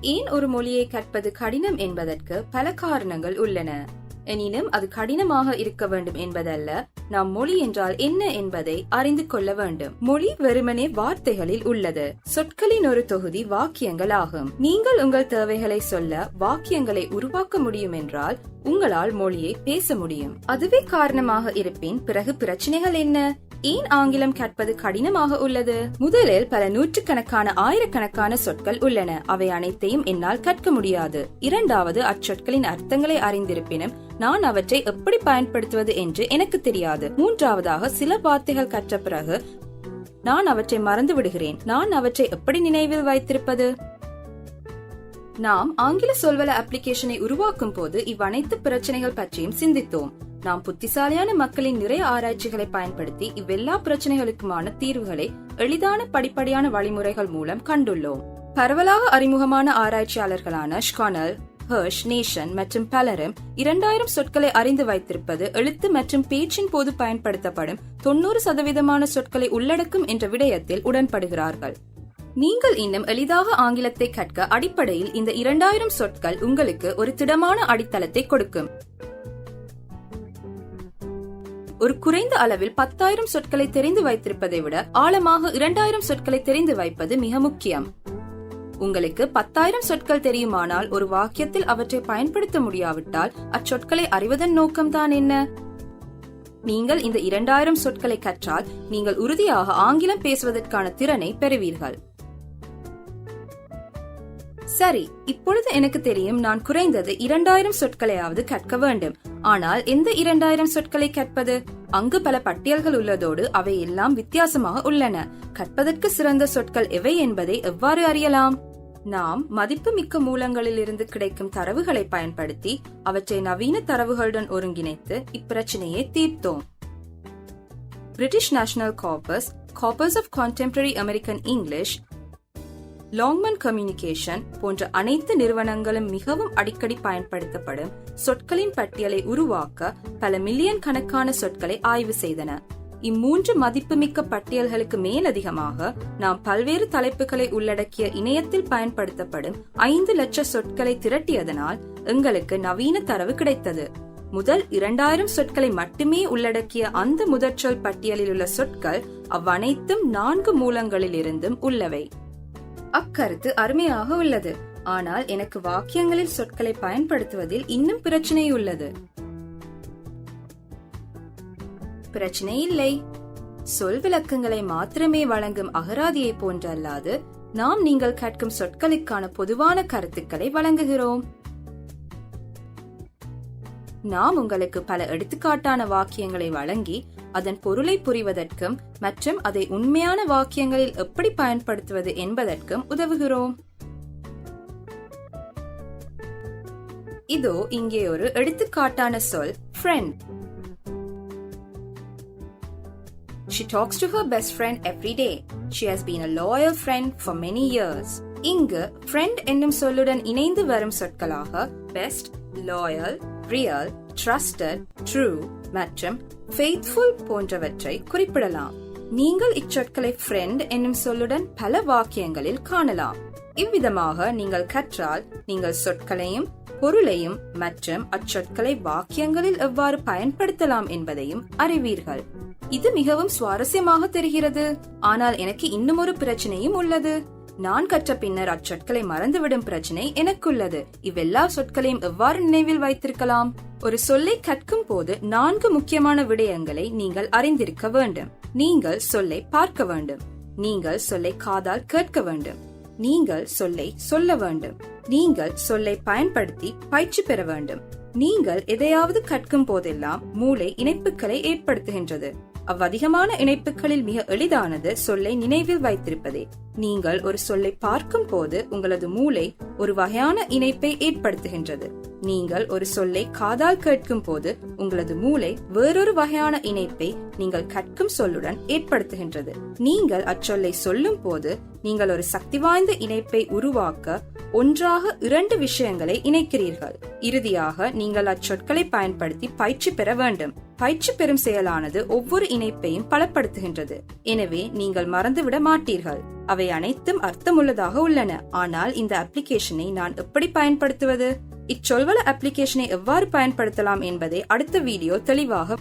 ஏன் ஒரு மொழியை கற்பது கடினம் என்பதற்கு பல காரணங்கள் உள்ளன. எனினும் அது கடினமாக இருக்க வேண்டும் என்பதல்ல. நாம் மொழி என்றால் என்ன என்பதை அறிந்து கொள்ள வேண்டும். மொழி வெறுமனே வார்த்தைகளில் உள்ளது. சொற்களின் ஒரு தொகுதி வாக்கியங்கள் ஆகும். நீங்கள் உங்கள் தேவைகளை சொல்ல வாக்கியங்களை உருவாக்க முடியும் என்றால் உங்களால் மொழியை பேச முடியும். அதுவே காரணமாக இருப்பின் பிறகு பிரச்சனைகள் என்ன? ஏன் ஆங்கிலம் கற்பது கடினமாக உள்ளது? முதலில் பல நூற்றுக்கணக்கான ஆயிரக்கணக்கான சொற்கள் உள்ளன. அவை அனைத்தையும் என்னால் கற்க முடியாது. இரண்டாவது அச்சொற்களின் அர்த்தங்களை அறிந்திருப்பினும் நான் அவற்றை எப்படி பயன்படுத்துவது என்று எனக்கு தெரியாது. மூன்றாவதாக சில வார்த்தைகள் கற்ற பிறகு நான் அவற்றை மறந்து விடுகிறேன் நான் அவற்றை எப்படி நினைவில் வைத்திருப்பது? நாம் ஆங்கில சொல்வல அப்ளிகேஷனை உருவாக்கும் போது இவ்வனைத்து பிரச்சனைகள் பற்றியும் சிந்தித்தோம். நாம் புத்திசாலியான மக்களின் நிறைய ஆராய்ச்சிகளை பயன்படுத்தி இவ்வெல்லா பிரச்சனைகளுக்குமான தீர்வுகளை எளிதான படிப்படியான வழிமுறைகள் மூலம் கண்டுள்ளோம். பரவலாக அறிமுகமான ஆராய்ச்சியாளர்களான ஷ்கானல் ஹர்ஷ் நேஷன் மற்றும் பலரும் இரண்டாயிரம் சொற்களை அறிந்து வைத்திருப்பது எழுத்து மற்றும் பேச்சின் போது பயன்படுத்தப்படும் தொண்ணூறு சதவீதமான சொற்களை உள்ளடக்கும் என்ற விடயத்தில் உடன்படுகிறார்கள். நீங்கள் இன்னும் எளிதாக ஆங்கிலத்தை கற்க அடிப்படையில் இந்த இரண்டாயிரம் சொற்கள் உங்களுக்கு ஒரு திடமான அடித்தளத்தை கொடுக்கும். ஒரு குறைந்த அளவில் பத்தாயிரம் சொற்களை தெரிந்து வைத்திருப்பதை விட ஆழமாக இரண்டாயிரம் சொற்களை தெரிந்து வைப்பது மிக முக்கியம். உங்களுக்கு பத்தாயிரம் சொற்கள் தெரியுமானால் ஒரு வாக்கியத்தில் அவற்றை பயன்படுத்த முடியாவிட்டால் அச்சொற்களை அறிவதன் நோக்கம்தான் என்ன? நீங்கள் இந்த இரண்டாயிரம் சொற்களை கற்றால் நீங்கள் உறுதியாக ஆங்கிலம் பேசுவதற்கான திறனை பெறுவீர்கள். சரி இப்பொழுது எனக்கு தெரியும் நான் குறைந்தது இரண்டாயிரம் சொற்களையாவது கற்க வேண்டும். ஆனால் எந்த இரண்டாயிரம் சொற்களை கற்பது? அங்கு பல பட்டியல்கள் உள்ளதோடு அவை எல்லாம் வித்தியாசமாக உள்ளன. கற்பதற்கு சிறந்த சொற்கள் எவை என்பதை எவ்வாறு அறியலாம்? நாம் மதிப்புமிக்க மூலங்களில் இருந்து கிடைக்கும் தரவுகளை பயன்படுத்தி அவற்றை நவீன தரவுகளுடன் ஒருங்கிணைத்து இப்பிரச்சனையை தீர்த்தோம். British National Corpus Corpus of Contemporary American English Longman Communication போன்ற அனைத்து நிறுவனங்களும் மிகவும் அடிக்கடி பயன்படுத்தப்படும் சொற்களின் பட்டியலை உருவாக்க பல மில்லியன் கணக்கான சொற்களை ஆய்வு செய்தன. இம்மூன்று மதிப்புமிக்க பட்டியல்களுக்கு மேலதிகமாக நாம் பல்வேறு தலைப்புகளை உள்ளடக்கிய இணையத்தில் பயன்படுத்தப்படும் ஐந்து லட்ச சொற்களை திரட்டியதனால் எங்களுக்கு நவீன தரவு கிடைத்தது. முதல் இரண்டாயிரம் சொற்களை மட்டுமே உள்ளடக்கிய அந்த முதற்சொல் பட்டியலில் உள்ள சொற்கள் அவ்வனைத்தும் நான்கு மூலங்களிலிருந்தும் உள்ளவை. அக்கருத்து அருமையாக உள்ளது. ஆனால் எனக்கு வாக்கியங்களில் சொற்களை பயன்படுத்துவதில் இன்னும் பிரச்சனை உள்ளது. பிரச்சனை இல்லை. சொல் விளக்கங்களை மாத்திரமே வழங்கும் அகராதியை போன்றல்லாது நாம் நீங்கள் கேட்கும் சொற்களுக்கான பொதுவான கருத்துக்களை வழங்குகிறோம். நாம் உங்களுக்கு பல எடுத்துக்காட்டான வாக்கியங்களை வழங்கி அதன் பொருளை புரிவதற்கும் மற்றும் அதை உண்மையான வாக்கியங்களில் எப்படி பயன்படுத்துவது என்பதற்கும் உதவுகிறோம் இதோ இங்கே ஒரு எடுத்துக்காட்டான சொல் friend She talks to her best friend every day. She has been a loyal friend for many years. இங்கு friend என்னும் சொல்லுடன் இணைந்து வரும் சொற்களாக best, loyal, real trusted true மற்றும் ஃபெய்த்ஃபுல் போன்றவற்றை குறிப்பிடலாம். நீங்கள் இச்சொற்களை ஃப்ரெண்ட் என்னும் சொல்லுடன் பல வாக்கியங்களில் காணலாம். இவ்விதமாக நீங்கள் கற்றால் நீங்கள் சொற்களையும் பொருளையும் மற்றும் அச்சொற்களை வாக்கியங்களில் எவ்வாறு பயன்படுத்தலாம் என்பதையும் அறிவீர்கள். இது மிகவும் சுவாரஸ்யமாக தெரிகிறது. ஆனால் எனக்கு இன்னும் ஒரு பிரச்சனையும் உள்ளது. நான் கற்ற பின்னர் அச்சொற்களை மறந்துவிடும் பிரச்சனை எனக்குள்ளது. இவ்வெல்லா சொற்களையும் எவ்வாறு நினைவில் வைத்திருக்கலாம்? ஒரு சொல்லை கற்கும் போது நான்கு முக்கியமான விடயங்களை நீங்கள் அறிந்திருக்க வேண்டும். நீங்கள் சொல்லை பார்க்க வேண்டும். நீங்கள் சொல்லை காதால் கேட்க வேண்டும். நீங்கள் சொல்லை சொல்ல வேண்டும். நீங்கள் சொல்லை பயன்படுத்தி பயிற்சி பெற வேண்டும். நீங்கள் எதையாவது கற்கும் போதெல்லாம் மூளை இணைப்புகளை ஏற்படுத்துகின்றது. அவ்வதிகமான இணைப்புகளில் மிக எளிதானது சொல்லை நினைவில் வைத்திருப்பதே. நீங்கள் ஒரு சொல்லை பார்க்கும் போது உங்களது மூளை ஒரு வகையான இணைப்பை ஏற்படுத்துகின்றது. நீங்கள் ஒரு சொல்லை காதால் கேட்கும் போது உங்களது மூளை வேறொரு வகையான இணைப்பை நீங்கள் கற்கும் சொல்லுடன் ஏற்படுத்துகின்றது. நீங்கள் அச்சொல்லை சொல்லும் போது நீங்கள் ஒரு சக்தி வாய்ந்த இணைப்பை உருவாக்க ஒன்றாக இரண்டு விஷயங்களை இணைக்கிறீர்கள். இறுதியாக நீங்கள் அச்சொற்களை பயன்படுத்தி பயிற்சி பெற வேண்டும். பயிற்சி பெறும் செயலானது ஒவ்வொரு இணைப்பையும் பலப்படுத்துகின்றது. எனவே நீங்கள் மறந்துவிட மாட்டீர்கள். அவை அனைத்தும் அர்த்தமுள்ளதாக உள்ளன. ஆனால் இந்த அப்ளிகேஷனை நான் எப்படி பயன்படுத்துவது? இச்சொல்வள அப்ளிகேஷனை எவ்வாறு பயன்படுத்தலாம் என்பதை அடுத்த வீடியோ தெளிவாக